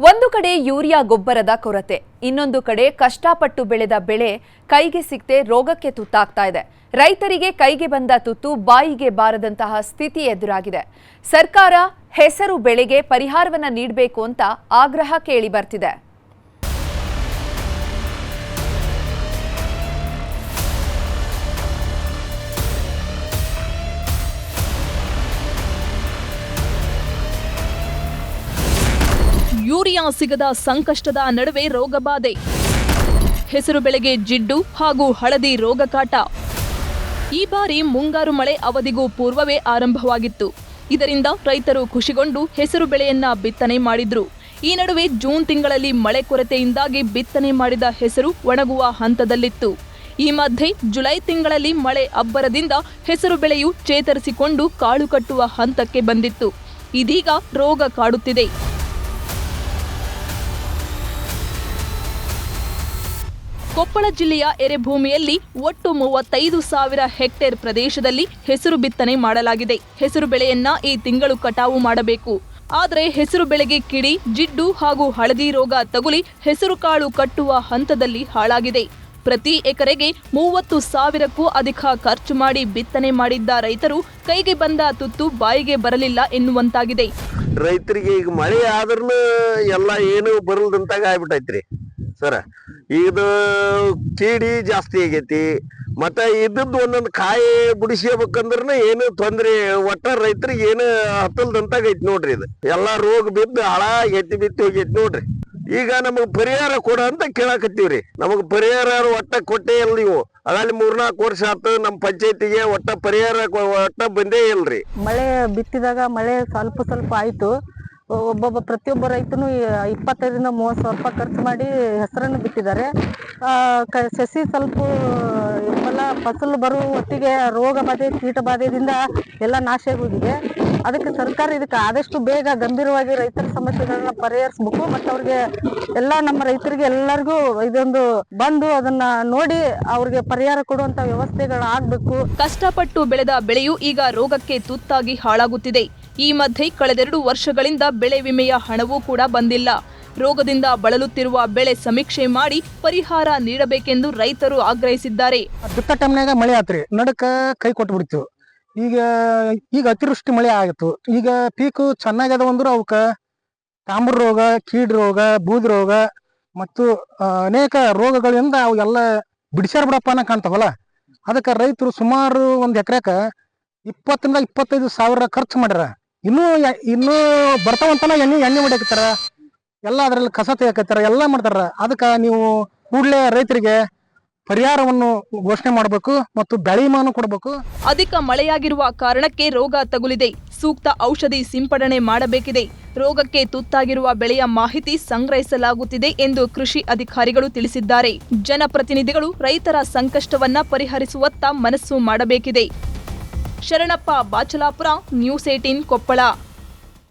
ಒಂದು ಕಡೆ ಯೂರಿಯಾ ಗೊಬ್ಬರದ ಕೊರತೆ, ಇನ್ನೊಂದು ಕಡೆ ಕಷ್ಟಪಟ್ಟು ಬೆಳೆದ ಬೆಳೆ ಕೈಗೆ ಸಿಗದೆ ರೋಗಕ್ಕೆ ತುತ್ತಾಗ್ತಾ ಇದೆ. ರೈತರಿಗೆ ಕೈಗೆ ಬಂದ ತುತ್ತು ಬಾಯಿಗೆ ಬಾರದಂತಹ ಸ್ಥಿತಿ ಎದುರಾಗಿದೆ. ಸರ್ಕಾರ ಹೆಸರು ಬೆಳೆಗೆ ಪರಿಹಾರವನ್ನು ನೀಡಬೇಕು ಅಂತ ಆಗ್ರಹ ಕೇಳಿ ಬರ್ತಿದೆ. ಯೂರಿಯಾ ಸಿಗದ ಸಂಕಷ್ಟದ ನಡುವೆ ರೋಗಬಾಧೆ ಹೆಸರು ಬೆಳೆಗೆ ಜಿಡ್ಡು ಹಾಗೂ ಹಳದಿ ರೋಗ ಕಾಟ. ಈ ಬಾರಿ ಮುಂಗಾರು ಮಳೆ ಅವಧಿಗೂ ಪೂರ್ವವೇ ಆರಂಭವಾಗಿತ್ತು. ಇದರಿಂದ ರೈತರು ಖುಷಿಗೊಂಡು ಹೆಸರು ಬೆಳೆಯನ್ನ ಬಿತ್ತನೆ ಮಾಡಿದ್ರು. ಈ ನಡುವೆ ಜೂನ್ ತಿಂಗಳಲ್ಲಿ ಮಳೆ ಕೊರತೆಯಿಂದಾಗಿ ಬಿತ್ತನೆ ಮಾಡಿದ ಹೆಸರು ಒಣಗುವ ಹಂತದಲ್ಲಿತ್ತು. ಈ ಮಧ್ಯೆ ಜುಲೈ ತಿಂಗಳಲ್ಲಿ ಮಳೆ ಅಬ್ಬರದಿಂದ ಹೆಸರು ಬೆಳೆಯು ಚೇತರಿಸಿಕೊಂಡು ಕಾಳು ಕಟ್ಟುವ ಹಂತಕ್ಕೆ ಬಂದಿತ್ತು. ಇದೀಗ ರೋಗ ಕಾಡುತ್ತಿದೆ. ಕೊಪ್ಪಳ ಜಿಲ್ಲೆಯ ಎರೆಭೂಮಿಯಲ್ಲಿ ಒಟ್ಟು ಮೂವತ್ತೈದು ಸಾವಿರ ಹೆಕ್ಟೇರ್ ಪ್ರದೇಶದಲ್ಲಿ ಹೆಸರು ಬಿತ್ತನೆ ಮಾಡಲಾಗಿದೆ. ಹೆಸರು ಬೆಳೆಯನ್ನ ಈ ತಿಂಗಳು ಕಟಾವು ಮಾಡಬೇಕು. ಆದರೆ ಹೆಸರು ಬೆಳೆಗೆ ಕಿಡಿ, ಜಿಡ್ಡು ಹಾಗೂ ಹಳದಿ ರೋಗ ತಗುಲಿ ಹೆಸರು ಕಾಳು ಕಟ್ಟುವ ಹಂತದಲ್ಲಿ ಹಾಳಾಗಿದೆ. ಪ್ರತಿ ಎಕರೆಗೆ ಮೂವತ್ತು ಸಾವಿರಕ್ಕೂ ಅಧಿಕ ಖರ್ಚು ಮಾಡಿ ಬಿತ್ತನೆ ಮಾಡಿದ್ದ ರೈತರು ಕೈಗೆ ಬಂದ ತುತ್ತು ಬಾಯಿಗೆ ಬರಲಿಲ್ಲ ಎನ್ನುವಂತಾಗಿದೆ. ರೈತರಿಗೆ ಈಗ ಮಳೆ ಆದ್ರೂ ಎಲ್ಲ ಏನು ಬರಲ್ದಂತಾಗ ಆಗ್ಬಿಟ್ಟೈತ್ರಿ ಸರ. ಇದು ಕೀಡಿ ಜಾಸ್ತಿ ಆಗೈತಿ. ಮತ್ತ ಇದ್ದದ್ದು ಒಂದೊಂದು ಕಾಯಿ ಬಿಡಿಸ್ಕೋಬೇಕಂದ್ರ ಏನು ತೊಂದ್ರೆ, ಒಟ್ಟ ರೈತರಿಗೆ ಏನು ಹತ್ತಲ್ದಂತಾಗೈತಿ ನೋಡ್ರಿ ಇದು. ಎಲ್ಲಾ ರೋಗ ಬಿದ್ದು ಹಾಳಾಗೈತಿ ಬಿತ್ತಿ ಹೋಗೈತಿ ನೋಡ್ರಿ. ಈಗ ನಮಗ್ ಪರಿಹಾರ ಕೊಡ ಅಂತ ಕೇಳಾಕತ್ತೀವ್ರಿ. ನಮಗ್ ಪರಿಹಾರ ಒಟ್ಟ ಕೊಟ್ಟೇ ಇಲ್ಲ ನೀವು. ಅದಲ್ಲಿ ಮೂರ್ನಾಲ್ಕು ವರ್ಷ ಆತು ನಮ್ಮ ಪಂಚಾಯತಿಗೆ ಒಟ್ಟ ಪರಿಹಾರ ಒಟ್ಟ ಬಂದೇ ಇಲ್ರಿ. ಮಳೆ ಬಿತ್ತಿದಾಗ ಮಳೆ ಸ್ವಲ್ಪ ಸ್ವಲ್ಪ ಆಯಿತು. ಒಬ್ಬೊಬ್ಬ ಪ್ರತಿಯೊಬ್ಬ ರೈತನು ಇಪ್ಪತ್ತೈದರಿಂದ ಮೂವತ್ತು ಸಾವಿರ ರೂಪಾಯಿ ಖರ್ಚು ಮಾಡಿ ಹೆಸರನ್ನು ಬಿತ್ತಿದ್ದಾರೆ. ಆ, ಕ- ಸಸಿ ಸ್ವಲ್ಪ ಎಲ್ಲ ಫಸಲು ಬರುವ ಹೊತ್ತಿಗೆ ರೋಗ ಬಾಧೆ ಕೀಟ ಬಾಧೆಯಿಂದ ಎಲ್ಲ ನಾಶ ಆಗೋಗಿದೆ. ಅದಕ್ಕೆ ಸರ್ಕಾರ ಇದಕ್ಕೆ ಆದಷ್ಟು ಬೇಗ ಗಂಭೀರವಾಗಿ ರೈತರ ಸಮಸ್ಯೆಗಳನ್ನ ಪರಿಹರಿಸ್ಬೇಕು. ಮತ್ತು ಅವ್ರಿಗೆ ಎಲ್ಲ ನಮ್ಮ ರೈತರಿಗೆ ಎಲ್ಲರಿಗೂ ಇದೊಂದು ಬಂದು ಅದನ್ನ ನೋಡಿ ಅವ್ರಿಗೆ ಪರಿಹಾರ ಕೊಡುವಂತ ವ್ಯವಸ್ಥೆಗಳು ಆಗ್ಬೇಕು ಕಷ್ಟಪಟ್ಟು ಬೆಳೆದ ಬೆಳೆಯು ಈಗ ರೋಗಕ್ಕೆ ತುತ್ತಾಗಿ ಹಾಳಾಗುತ್ತಿದೆ. ಈ ಮಧ್ಯೆ ಕಳೆದೆರಡು ವರ್ಷಗಳಿಂದ ಬೆಳೆ ವಿಮೆಯ ಹಣವೂ ಕೂಡ ಬಂದಿಲ್ಲ. ರೋಗದಿಂದ ಬಳಲುತ್ತಿರುವ ಬೆಳೆ ಸಮೀಕ್ಷೆ ಮಾಡಿ ಪರಿಹಾರ ನೀಡಬೇಕೆಂದು ರೈತರು ಆಗ್ರಹಿಸಿದ್ದಾರೆ. ಮಳೆ ಆತ್ರಿ. ನಡಕ ಕೈ ಕೊಟ್ಟು ಬಿಡ್ತೀವಿ ಈಗ ಈಗ ಅತಿವೃಷ್ಟಿ ಮಳೆ ಆಗಿತ್ತು. ಈಗ ಪೀಕು ಚೆನ್ನಾಗದ ಅಂದ್ರೆ ಅವಕ್ಕೆ ತಾಮ್ರ ರೋಗ, ಕೀಡ್ ರೋಗ, ಬೂದ್ ರೋಗ ಮತ್ತು ಅನೇಕ ರೋಗಗಳಿಂದ ಅವೆಲ್ಲ ಬಿಡಿಸ್ಯಾರ ಬಿಡಪ್ಪ ಅನ್ನೋ ಕಾಣ್ತಾವಲ್ಲ? ಅದಕ್ಕೆ ರೈತರು ಸುಮಾರು ಒಂದು ಎಕರೆಕ ಇಪ್ಪತ್ತರಿಂದ ಇಪ್ಪತ್ತೈದು ಸಾವಿರ ಖರ್ಚು ಮಾಡ್ಯಾರ. ಇನ್ನೂ ಇನ್ನೂ ಬರ್ತಾವಂತನ ಎಣ್ಣೆ ಎಣ್ಣೆ ಹೊಡಿಯಾಕತ್ತಾರ. ಎಲ್ಲ ಅದ್ರಲ್ಲಿ ಕಸ ತೆಗಿಯಕತ್ತಾರ, ಎಲ್ಲ ಮಾಡ್ತಾರ. ಅದಕ್ಕೆ ನೀವು ಕೂಡಲೇ ರೈತರಿಗೆ ಪರಿಹಾರವನ್ನು ಘೋಷಣೆ ಮಾಡಬೇಕು ಮತ್ತು ಬೆಳಿಮಾನು ಕೊಡಬೇಕು. ಅಧಿಕ ಮಳೆಯಾಗಿರುವ ಕಾರಣಕ್ಕೆ ರೋಗ ತಗುಲಿದೆ. ಸೂಕ್ತ ಔಷಧಿ ಸಿಂಪಡಣೆ ಮಾಡಬೇಕಿದೆ. ರೋಗಕ್ಕೆ ತುತ್ತಾಗಿರುವ ಬೆಳೆಯ ಮಾಹಿತಿ ಸಂಗ್ರಹಿಸಲಾಗುತ್ತಿದೆ ಎಂದು ಕೃಷಿ ಅಧಿಕಾರಿಗಳು ತಿಳಿಸಿದ್ದಾರೆ. ಜನಪ್ರತಿನಿಧಿಗಳು ರೈತರ ಸಂಕಷ್ಟವನ್ನ ಪರಿಹರಿಸುವತ್ತ ಮನಸ್ಸು ಮಾಡಬೇಕಿದೆ. Sharanappa Bachalapura news eighteen Koppal.